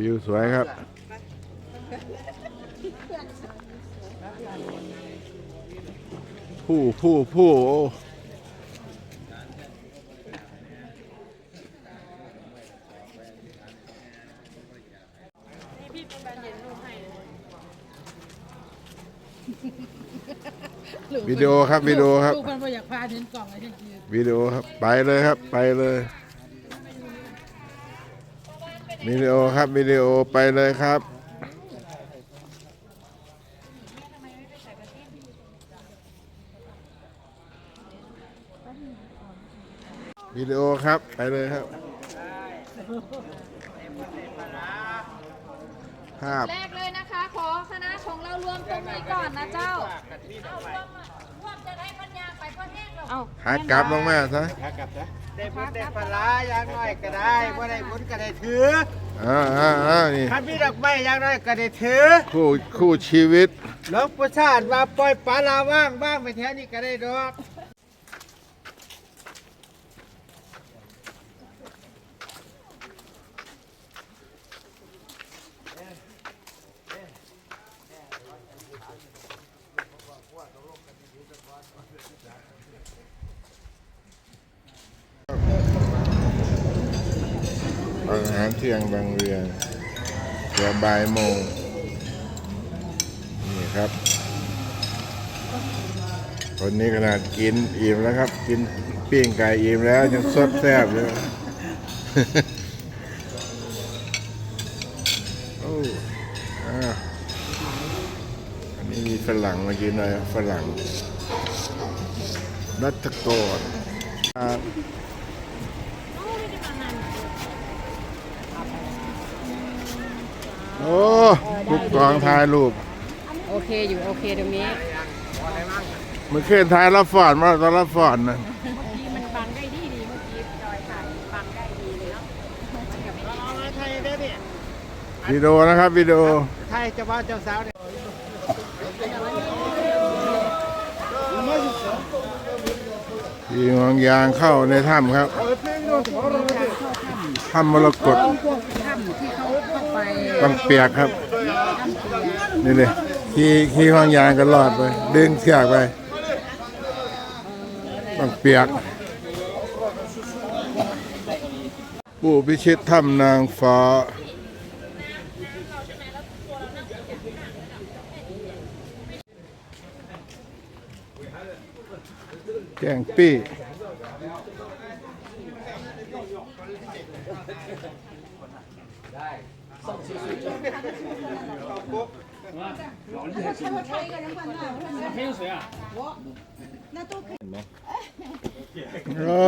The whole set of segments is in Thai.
วิวสวยครับ ผู้ผู้ผู้โอ้นี่พี่เป็นแบรนด์เย็นรูปให้เลยวิดีโอครับวิดีโอครับลูกมันบ่อยากพาเดินกล่องอะไรที่ยืนวิดีโอครับ ไปเลยครับ ไปเลย วิดีโอครับวิดีโอไปเลยครับวิดีโอครับไปเลยครับ ภาพ แรกเลยนะคะ ขอคณะของเรารวมตรงนี้ก่อนนะเจ้า เอารวมรวมจะได้ปัญญาไปก็แห้งหรอกหากลับลงมาซะ ได้บุญได้ปลาร้าอย่างน้อยก็ได้ว่าได้บุญก็ได้ถืออ่าอ่าอ่านี่ถ้ามีดอกไม้อย่างน้อยก็ได้ถือคู่คู่ชีวิตหลวงปู่ชาติว่าปล่อยปลาลาว่างบ้างไปแถวนี้ก็ได้ดอก ที่ยงบางเรียนเดี๋ยวบ่ายโมงนี่ครับคนนี้ขนาดกินอิ่มแล้วครับ กินปิ้งไก่อิ่มแล้วยังสดแซ่บเลยโอ้อ่าอันนี้มีฝรั่งมากินหน่อยฝรั่งรัตโกร โอ้ลูกกองถ่ายรูปโอเคอยู่โอเคตรงนี้เมื่อคืนถ่ายรับฟอนมาตอนรับฟอนนะเมื่อกี้มันบังได้ดีดีเมื่อกี้จอยถ่ายบังได้ดีเลยเนาะเอามาไทยได้เนี่ยวิดีโอนะครับวิดีโอไทยเจ้าบ่าวเจ้าสาวเนี่ยทีงวงยางเข้าในถ้ำครับถ้ำมรกตพวกถ้ำที่เขาเข้าไป ต้องเปียกครับ นี่เลยขี่ขี่ห้องยางก็รอดไป ดึงเชือกไป ต้องเปียก ปู่พิชิตถ้ำนางฟ้าแกงปี้ โอ้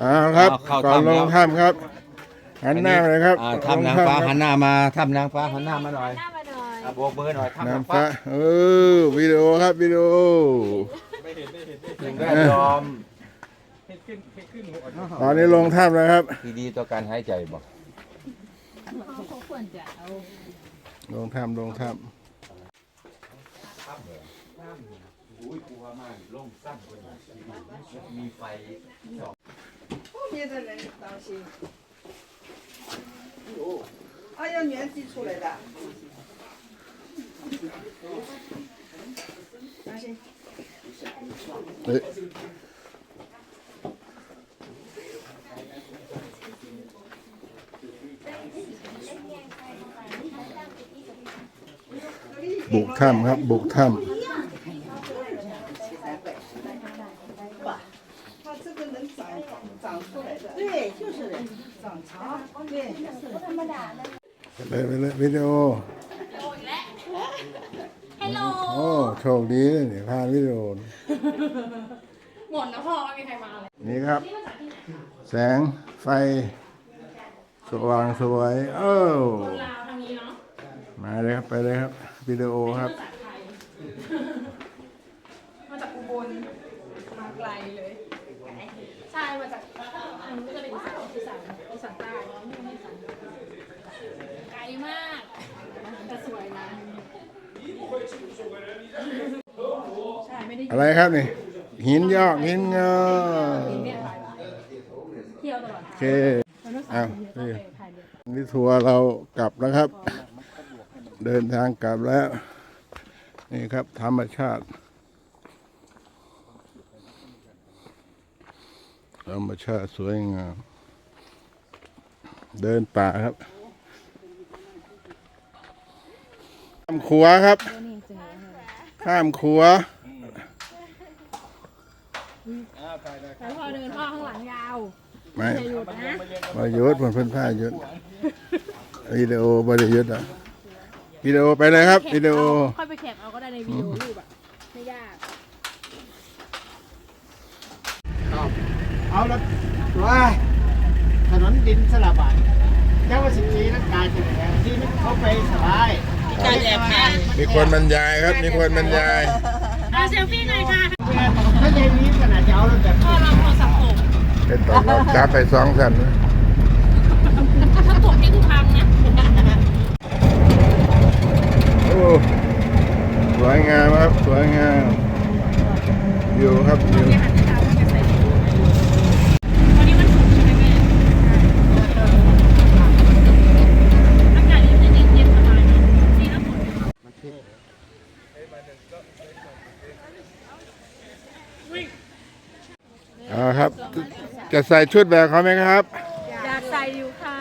เอาครับเข้าก่อนถ้ำลแล้งวถ้ำครับ หันหน้าไปเลยครับอ่าถ้ำนางฟ้าหันหน้ามาถ้ำนางฟ้าหันหน้ามาหน่อยหน้ามาหน่อยอะโบกมือหน่อยถ้ำนานางงฟ้าฟ้าเออวิดีโอครับวิดีโอถึงได้ยอมตอนนี้ลงถ้ำแล้วครับ ที่ดีต่อการหายใจบอกเขา ควรจะเอา ลงถ้ำลงถ้ อุ้ยกูว่ามันลงสั้นกว่านี้มีไฟ 后面的人当心。啊，要年纪出来的。当心。 ำ บุกถ้ำครับ บุกถ้ำไปเลยไปเลยวิดีโอฮัลโหลโอ้โชคดีเลยเนี่ยพาวิดีโอหมดนะพ่อไม่มีใครมาเลยนี่ครับ แสงไฟ สว่างสวย เออมาเลยครับ ไปเลยครับ วิดีโอครับจากไทยมาจากอุบลมาไกลเลย ใช่ มาจากอันนี้ก็จะเป็นอีสานอีสานอีสานใต้เนาะไม่ใช่อีสานเหนือไกลมากแต่สวยนะใช่ไม่ได้อะไรครับนี่ หินยอกหินงอเที่ยวตลอดโอเคอ้าวนี่นี่ทัวร์เรากลับนะครับ เดินทางกลับแล้ว นี่ครับธรรมชาติ ธรรมชาติสวยงาม เดินป่าครับข้ามขัวครับ ข้ามขัวแล้วพอเดินพ่อข้างหลังยาวไม่อย่าหยุดนะมาหยุดมันเพิ่นผ้าหยุดวิดีโอบริยุทธ์อะ วิดีโอไปเลยครับวิดีโอ ค่อยไปแคปเอาก็ได้ในวิดีโอรูปอะไม่ยากเอาละว่าถนนดินสลับอะเจ้าว่าสิบปีนั้นกลายเป็นอย่างที่มันเข้าไปสบายการแอบถ่ายมีคนบรรยายครับ มีคนบรรยาย เอาเซลฟี่หน่อยค่ะถ้าใจนี้ขนาดจะเอาแล้วแบบพ่อเราโทรศัพท์ตกเป็นตอนเราจับไปสองสันนะถ้าตกนี่คือพังนะ โอ้ สวยงามครับ สวยงามอยู่ครับอยู่วันนี้มันถูกใช่ไหมแม่อากาศเย็นๆเย็นๆสบายนะดีนะฝนเอาครับ จะใส่ชุดแบบเขาไหมครับ อยากใส่อยู่ค่ะ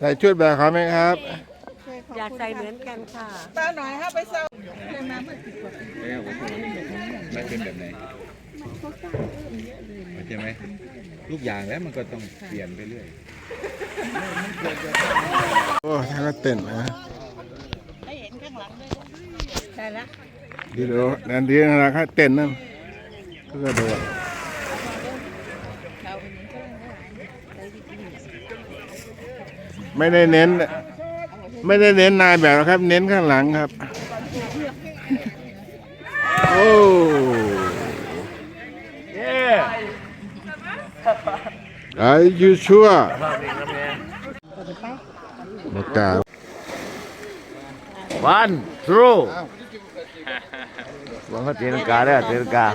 ใส่ชุดแบบเขาไหมครับ อยากใส่เหมือนกันค่ะ ป้าหน่อยฮะไปเซามันเป็นแบบไหนเข้าใจไหมทุกอย่างแล้วมันก็ต้องเปลี่ยนไปเรื่อย โอ้ท่านก็เต้นนะดีโดนันดีนะครับเต้นนั่นก็กระโดด ไม่ได้เน้น ไม่ได้เน้นนายแบบหรอกครับ เน้นข้างหลังครับ โอ้ไอ้ยูชัวมากราวันทรูวังเขาตีลังกาได้ตีลังกา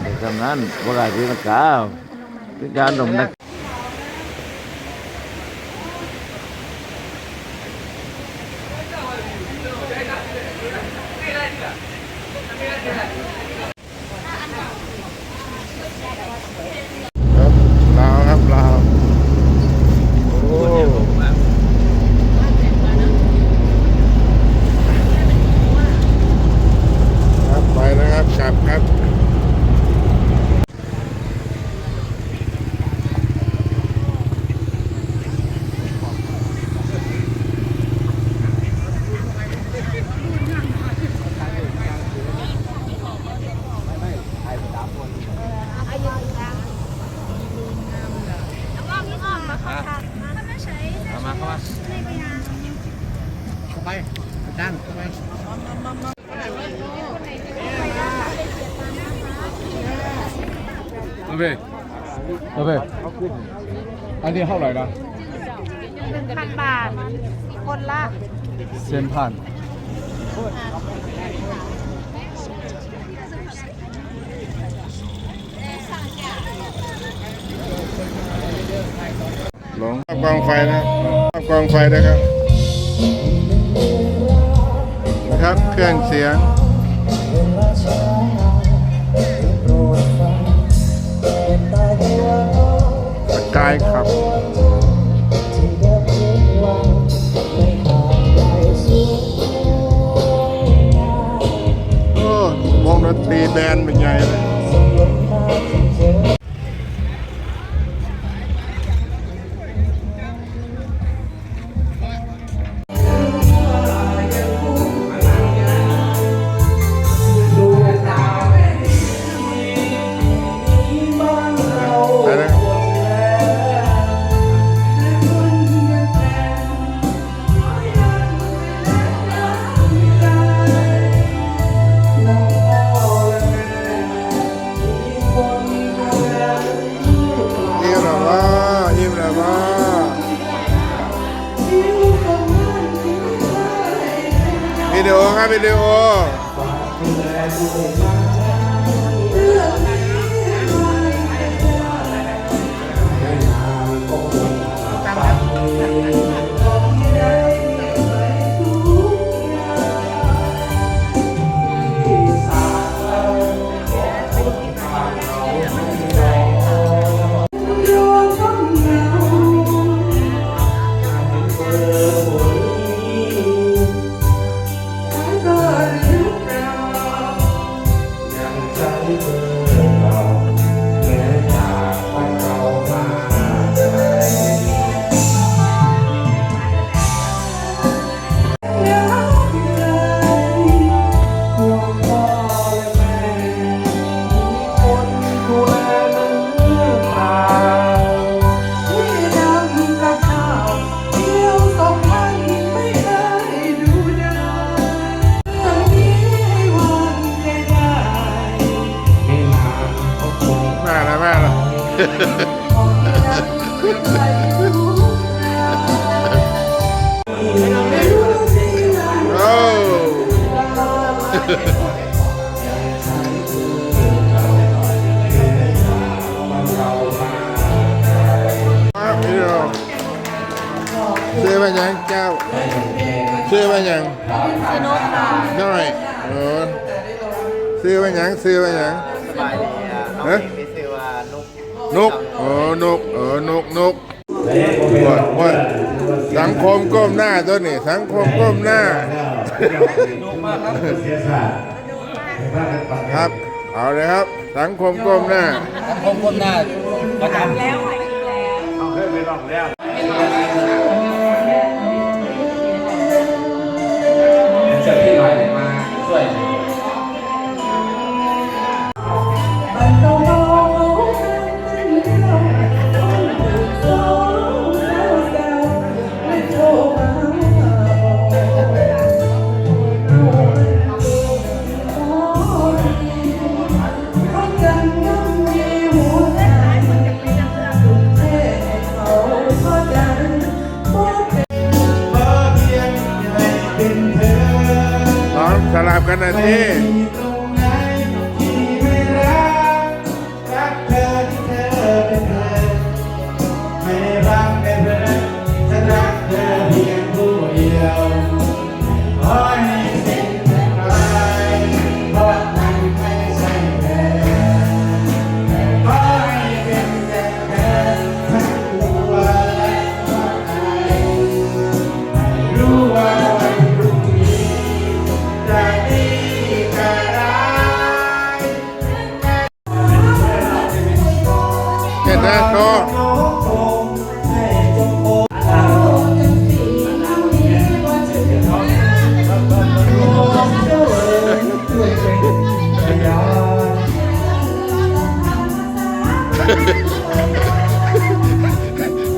ในตำนั้นเวลาตีลังกาเป็นการหนุ่มนัก ครับลาวครับลาวโอ้ครับไปนะครับกลับครับ เอาไปเอาไปอันนี้เท่าไหร่นะหนึ่งพันบาท คนละเซนพันหลงภาพ กองไฟนะครับภาพกองไฟนะครับนะครับเครื่องเสียงสกายขับโอ้วงดนตรีแบนเป็นไง โอ้ครับพี่น้องซื้อมายังเนกเออนกเออนกนกว่าว่าสังคมก้มหน้าตัวนี้สังคมก้มหน้าครับเอาเลยครับ สังคมก้มหน้าส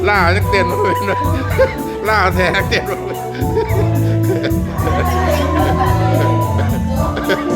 ล่าจักเตียนมาเป็นเลยล่าแท้จักเตียนมาเป็น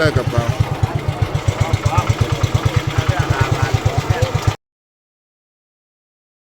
ผม